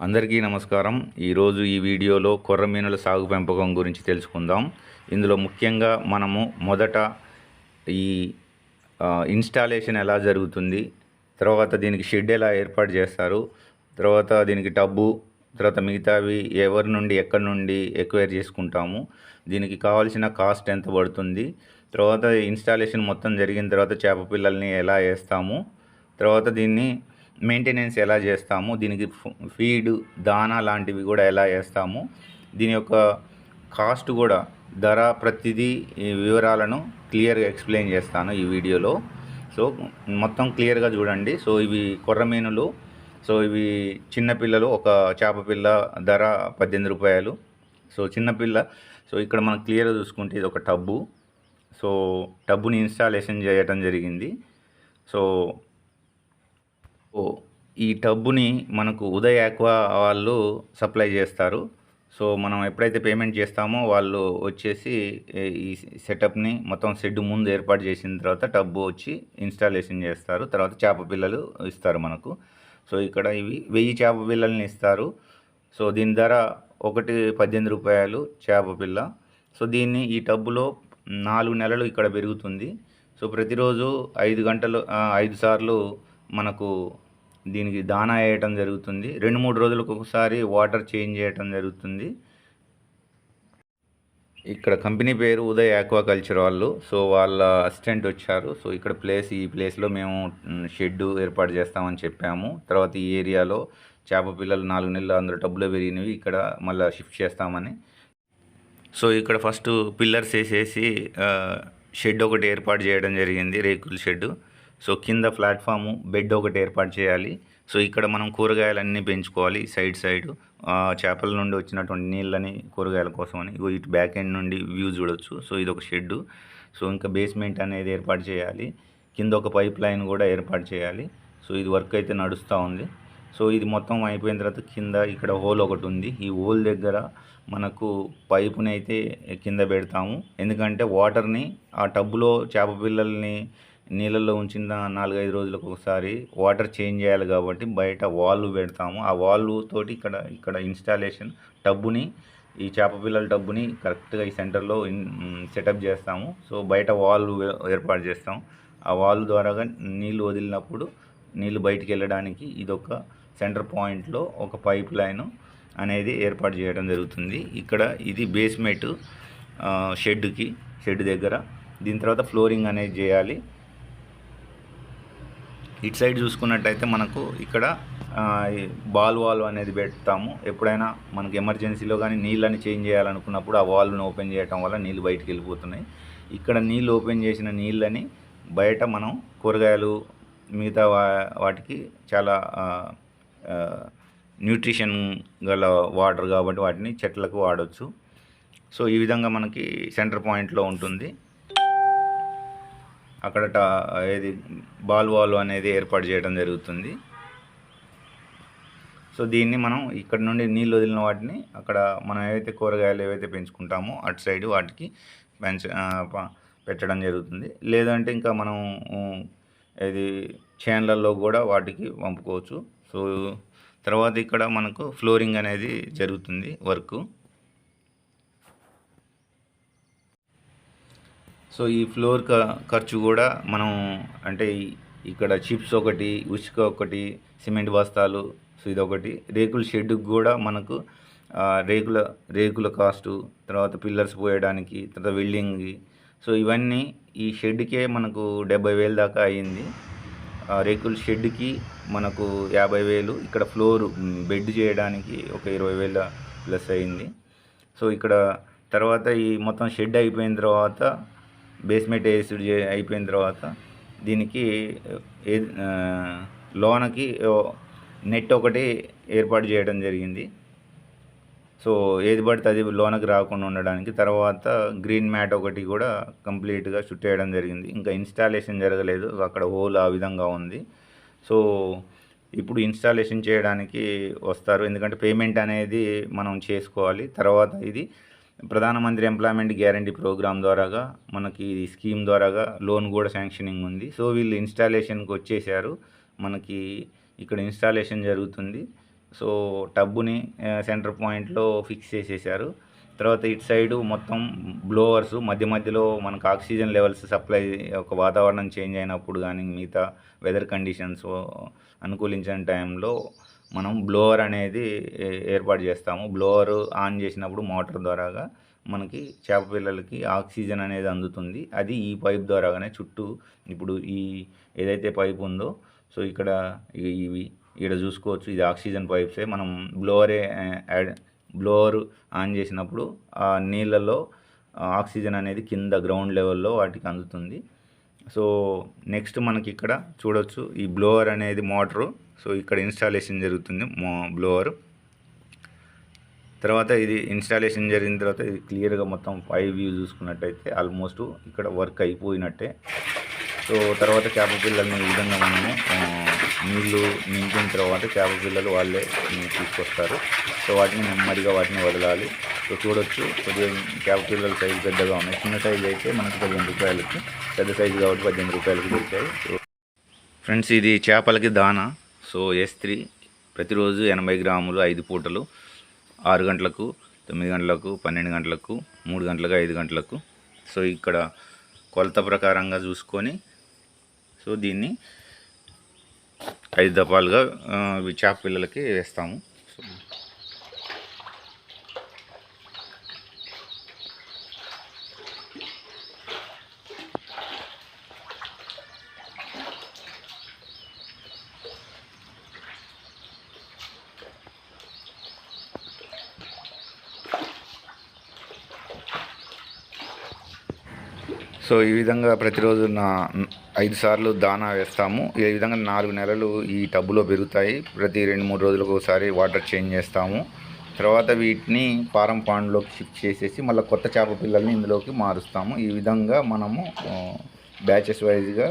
అందరికీ నమస్కారం. ఈరోజు ఈ వీడియోలో కొర్రమీనుల సాగు పెంపకం గురించి తెలుసుకుందాం. ఇందులో ముఖ్యంగా మనము మొదట ఈ ఇన్స్టాలేషన్ ఎలా జరుగుతుంది తర్వాత దీనికి షెడ్ ఎలా ఏర్పాటు చేస్తారు తర్వాత దీనికి టబ్బు తర్వాత మిగతావి ఎవరి నుండి ఎక్కడి నుండి ఎక్వైర్ చేసుకుంటాము దీనికి కావాల్సిన కాస్ట్ ఎంత పడుతుంది తర్వాత ఇన్స్టాలేషన్ మొత్తం జరిగిన తర్వాత చేప పిల్లల్ని ఎలా వేస్తాము తర్వాత దీన్ని మెయింటెనెన్స్ ఎలా చేస్తాము దీనికి ఫీడ్ దానా లాంటివి కూడా ఎలా వేస్తాము దీని యొక్క కాస్ట్ కూడా ధర ప్రతిదీ వివరాలను క్లియర్గా ఎక్స్ప్లెయిన్ చేస్తాను ఈ వీడియోలో. సో మొత్తం క్లియర్గా చూడండి. సో ఇవి కొర్రమీనులు సో ఇవి చిన్నపిల్లలు ఒక చేప పిల్ల ధర పద్దెనిమిది రూపాయలు. సో చిన్నపిల్ల సో ఇక్కడ మనం క్లియర్గా చూసుకుంటే ఇది ఒక టబ్బు. సో టబ్బుని ఇన్స్టాలేషన్ చేయటం జరిగింది. సో ఈ టబ్బుని మనకు ఉదయ్ ఆక్వా వాళ్ళు సప్లై చేస్తారు. సో మనం ఎప్పుడైతే పేమెంట్ చేస్తామో వాళ్ళు వచ్చేసి ఈ సెటప్ని మొత్తం షెడ్ ముందు ఏర్పాటు చేసిన తర్వాత టబ్బు వచ్చి ఇన్స్టాలేషన్ చేస్తారు. తర్వాత చేప పిల్లలు ఇస్తారు మనకు. సో ఇక్కడ ఇవి వెయ్యి చేప పిల్లల్ని ఇస్తారు. సో దీని ధర ఒకటి పద్దెనిమిది రూపాయలు చేప పిల్ల. సో దీన్ని ఈ టబ్బులో నాలుగు నెలలు ఇక్కడ పెరుగుతుంది. సో ప్రతిరోజు ఐదు గంటలు ఐదు సార్లు మనకు దీనికి దానా వేయటం జరుగుతుంది. రెండు మూడు రోజులకు ఒకసారి వాటర్ చేంజ్ చేయటం జరుగుతుంది. ఇక్కడ కంపెనీ పేరు ఉదయ్ ఆక్వాకల్చర్ వాళ్ళు. సో వాళ్ళ అసిస్టెంట్ వచ్చారు. సో ఇక్కడ ప్లేస్ ఈ ప్లేస్లో మేము షెడ్ ఏర్పాటు చేస్తామని చెప్పాము. తర్వాత ఈ ఏరియాలో చేప పిల్లలు నాలుగు నెలలు అందులో డబ్బులు పెరిగినవి ఇక్కడ మళ్ళీ షిఫ్ట్ చేస్తామని. సో ఇక్కడ ఫస్ట్ పిల్లర్స్ వేసేసి షెడ్ ఒకటి ఏర్పాటు చేయడం జరిగింది రేకుల షెడ్ సో కింద ప్లాట్ఫాము బెడ్ ఒకటి ఏర్పాటు చేయాలి. సో ఇక్కడ మనం కూరగాయలన్నీ పెంచుకోవాలి. సైడ్ సైడ్ చేపల నుండి వచ్చినటువంటి నీళ్ళని కూరగాయల కోసమని అని. ఇటు బ్యాక్ ఎండ్ నుండి వ్యూ చూడొచ్చు. సో ఇది ఒక షెడ్డు. సో ఇంకా బేస్మెంట్ అనేది ఏర్పాటు చేయాలి. కింద ఒక పైప్ లైన్ కూడా ఏర్పాటు చేయాలి. సో ఇది వర్క్ అయితే నడుస్తూ ఉంది. సో ఇది మొత్తం అయిపోయిన తర్వాత కింద ఇక్కడ హోల్ ఒకటి ఉంది. ఈ హోల్ దగ్గర మనకు పైపుని అయితే కింద పెడతాము. ఎందుకంటే వాటర్ని ఆ టబ్బులో చేప పిల్లల్ని నీళ్ళల్లో ఉంచిన నాలుగైదు రోజులకు ఒకసారి వాటర్ చేంజ్ చేయాలి కాబట్టి బయట వాల్వ్ పెడతాము. ఆ వాల్వ్ తోటి ఇక్కడ ఇక్కడ ఇన్స్టాలేషన్ టబ్బుని ఈ చేప పిల్లల టబ్బుని కరెక్ట్గా ఈ సెంటర్లో సెటప్ చేస్తాము. సో బయట వాల్వ్ ఏర్పాటు చేస్తాం. ఆ వాల్వ్ ద్వారాగా నీళ్ళు వదిలినప్పుడు నీళ్ళు బయటికి వెళ్ళడానికి ఇదొక సెంటర్ పాయింట్లో ఒక పైప్ లైన్ అనేది ఏర్పాటు చేయడం జరుగుతుంది. ఇక్కడ ఇది బేస్మెంట్ షెడ్కి షెడ్ దగ్గర. దీని తర్వాత ఫ్లోరింగ్ అనేది చేయాలి. ఇటు సైడ్ చూసుకున్నట్టయితే మనకు ఇక్కడ బాల్ వాల్వ్ అనేది పెడతాము. ఎప్పుడైనా మనకి ఎమర్జెన్సీలో కానీ నీళ్ళని చేంజ్ చేయాలనుకున్నప్పుడు ఆ వాల్వ్ని ఓపెన్ చేయటం వల్ల నీళ్ళు బయటికి వెళ్ళిపోతున్నాయి. ఇక్కడ నీళ్ళు ఓపెన్ చేసిన నీళ్ళని బయట మనం కూరగాయలు మిగతా వా- వాటికి చాలా న్యూట్రిషన్ గల వాటర్ కాబట్టి వాటిని చెట్లకు వాడవచ్చు సో ఈ విధంగా మనకి సెంటర్ పాయింట్లో ఉంటుంది. అక్కడ ఏది బాల్ వాల్ అనేది ఏర్పాటు చేయడం జరుగుతుంది. సో దీన్ని మనం ఇక్కడ నుండి నీళ్ళు వదిలిన వాటిని అక్కడ మనం ఏవైతే కూరగాయలు ఏవైతే పెంచుకుంటామో అటు సైడ్ వాటికి పెంచ పెట్టడం జరుగుతుంది. లేదంటే ఇంకా మనం ఇది చేన్లలో కూడా వాటికి పంపుకోవచ్చు. సో తర్వాత ఇక్కడ మనకు ఫ్లోరింగ్ అనేది జరుగుతుంది వర్క్. సో ఈ ఫ్లోర్ క- ఖర్చు కూడా మనం అంటే ఇక్కడ చిప్స్ ఒకటి ఉసుక ఒకటి సిమెంట్ బస్తాలు సో ఇదొకటి. రేకుల షెడ్కి కూడా మనకు రేకుల రేకుల కాస్టు తర్వాత పిల్లర్స్ పోయడానికి తర్వాత వెల్డింగ్కి సో ఇవన్నీ ఈ షెడ్కే మనకు డెబ్బై వేలు దాకా అయ్యింది ఆ రేకుల షెడ్కి మనకు యాభై వేలు ఇక్కడ ఫ్లోర్ బెడ్ చేయడానికి ఒక ఇరవై వేల ప్లస్ అయింది. సో ఇక్కడ తర్వాత ఈ మొత్తం షెడ్ అయిపోయిన తర్వాత బేస్మెంట్ వేసుడు అయిపోయిన తర్వాత దీనికి లోనకి నెట్ ఒకటి ఏర్పాటు చేయడం జరిగింది. సో ఏది పడితే అది లోనకి రాకుండా ఉండడానికి తర్వాత గ్రీన్ మ్యాట్ ఒకటి కూడా కంప్లీట్గా చుట్టేయడం జరిగింది. ఇంకా ఇన్స్టాలేషన్ జరగలేదు. అక్కడ హోల్ ఆ విధంగా ఉంది. సో ఇప్పుడు ఇన్స్టాలేషన్ చేయడానికి వస్తారు. ఎందుకంటే పేమెంట్ అనేది మనం చేసుకోవాలి. తర్వాత ఇది ప్రధానమంత్రి ఎంప్లాయ్మెంట్ గ్యారంటీ ప్రోగ్రామ్ ద్వారాగా మనకి ఈ స్కీమ్ ద్వారాగా లోన్ కూడా శాంక్షనింగ్ ఉంది. సో వీళ్ళు ఇన్స్టాలేషన్కి వచ్చేసారు. మనకి ఇక్కడ ఇన్స్టాలేషన్ జరుగుతుంది. సో టబ్బుని సెంటర్ పాయింట్లో ఫిక్స్ చేసేసారు. తర్వాత ఇటు సైడు మొత్తం బ్లోవర్స్ మధ్య మధ్యలో మనకు ఆక్సిజన్ లెవెల్స్ సప్లై ఒక వాతావరణం చేంజ్ అయినప్పుడు కానీ మిగతా వెదర్ కండిషన్స్ అనుకూలించిన టైంలో మనం బ్లోవర్ అనేది ఏర్పాటు చేస్తాము. బ్లోవర్ ఆన్ చేసినప్పుడు మోటార్ ద్వారాగా మనకి చేప పిల్లలకి ఆక్సిజన్ అనేది అందుతుంది. అది ఈ పైప్ ద్వారాగానే చుట్టూ ఇప్పుడు ఈ ఏదైతే పైప్ ఉందో సో ఇక్కడ ఇవి ఇక్కడ చూసుకోవచ్చు. ఇది ఆక్సిజన్ పైప్సే మనం బ్లోవరే యాడ్ బ్లోవర్ ఆన్ చేసినప్పుడు ఆ నీళ్ళలో ఆక్సిజన్ అనేది కింద గ్రౌండ్ లెవెల్లో వాటికి అందుతుంది. సో నెక్స్ట్ మనకి ఇక్కడ చూడొచ్చు ఈ బ్లోవర్ అనేది మోటరు. సో ఇక్కడ ఇన్స్టాలేషన్ జరుగుతుంది మో బ్లోవర్ తర్వాత ఇది ఇన్స్టాలేషన్ జరిగిన తర్వాత ఇది క్లియర్గా మొత్తం ఫైవ్ వ్యూ చూసుకున్నట్టయితే ఆల్మోస్ట్ ఇక్కడ వర్క్ అయిపోయినట్టే. సో తర్వాత చేప పిల్లల్ని ఈ విధంగా మనము నీళ్ళు నింపిన తర్వాత చేప పిల్లలు వాళ్ళే తీసుకొస్తారు. సో వాటిని నెమ్మదిగా వాటిని వదలాలి. సో చూడొచ్చు కొద్దిగా చేప పిల్లల సైజు పెద్దగా ఉన్నాయి. చిన్న సైజు అయితే మనకు పదిహేను రూపాయలకి పెద్ద సైజు కాబట్టి పద్దెనిమిది రూపాయలకి దొరుకుతాయి. సో ఫ్రెండ్స్ ఇది చేపలకి దానా. సో ఎస్త్రీ ప్రతిరోజు ఎనభై గ్రాములు ఐదు పూటలు. ఆరు గంటలకు తొమ్మిది గంటలకు పన్నెండు గంటలకు మూడు గంటలకు ఐదు గంటలకు. సో ఇక్కడ కొలత ప్రకారంగా చూసుకొని సో దీన్ని ఐదు దఫాలుగా ఇవి చేప పిల్లలకి వేస్తాము. సో సో ఈ విధంగా ప్రతిరోజు నా ఐదు సార్లు దానా వేస్తాము. ఈ విధంగా నాలుగు నెలలు ఈ టబ్బులో పెరుగుతాయి. ప్రతి రెండు మూడు రోజులకు ఒకసారి వాటర్ చేంజ్ చేస్తాము. తర్వాత వీటిని పారం పాండ్లోకి షిఫ్ట్ చేసేసి మళ్ళీ కొత్త చేప పిల్లల్ని ఇందులోకి మారుస్తాము. ఈ విధంగా మనము బ్యాచెస్ వైజ్గా